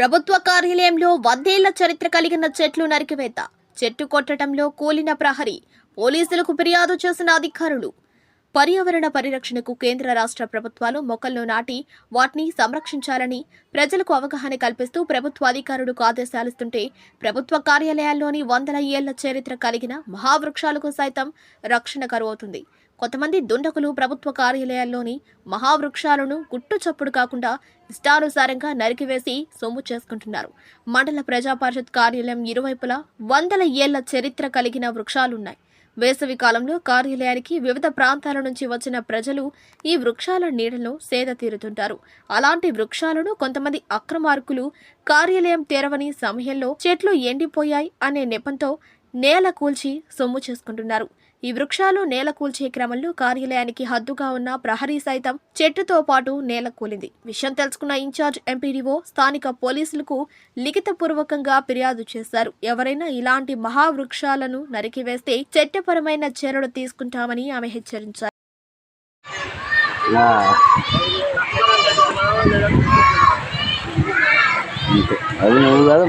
ప్రభుత్వ కార్యాలయంలో వందేళ్ళ చరిత్ర కలిగిన చెట్లు నరికివేత. చెట్టు కొట్టడంలో కూలిన ప్రహరీ పోలీసులకు ఫిర్యాదు చేసిన అధికారులు. పర్యావరణ పరిరక్షణకు కేంద్ర రాష్ట్ర ప్రభుత్వాలు మొక్కలను నాటి వాటిని సంరక్షించాలని ప్రజలకు అవగాహన కల్పిస్తూ ప్రభుత్వ అధికారులకు ఆదేశాలిస్తుంటే ప్రభుత్వ కార్యాలయాల్లోని వందల ఏళ్ళ చరిత్ర కలిగిన మహావృక్షాలకు సైతం రక్షణ కరువవుతుంది. కొంతమంది దుండకులు ప్రభుత్వ కార్యాలయాల్లోని మహావృక్షాలను గుట్టు చప్పుడు కాకుండా ఇష్టానుసారంగా నరికివేసి సొమ్ము చేసుకుంటున్నారు. మండల ప్రజా పరిషత్ కార్యాలయం ఇరువైపులా వందల ఏళ్ళ చరిత్ర కలిగిన వృక్షాలున్నాయి. వేసవి కాలంలో కార్యాలయానికి వివిధ ప్రాంతాల నుంచి వచ్చిన ప్రజలు ఈ వృక్షాల నీడలో సేద తీరుతుంటారు. అలాంటి వృక్షాలను కొంతమంది అక్రమార్కులు కార్యాలయం తెరవని సమయంలో చెట్లు ఎండిపోయాయి అనే నెపంతో నేల కూల్చి సొమ్ము చేసుకుంటున్నారు. ఈ వృక్షాలు నేల కూల్చే క్రమంలో కార్యాలయానికి హద్దుగా ఉన్న ప్రహరీ సైతం చెట్టుతో పాటు నేల కూలింది. విషయం తెలుసుకున్న ఇన్ఛార్జ్ ఎంపీడీఓ స్థానిక పోలీసులకు లిఖితపూర్వకంగా ఫిర్యాదు చేశారు. ఎవరైనా ఇలాంటి మహావృక్షాలను నరికివేస్తే చట్టపరమైన చర్యలు తీసుకుంటామని ఆమె హెచ్చరించారు. అది నువ్వు కాదు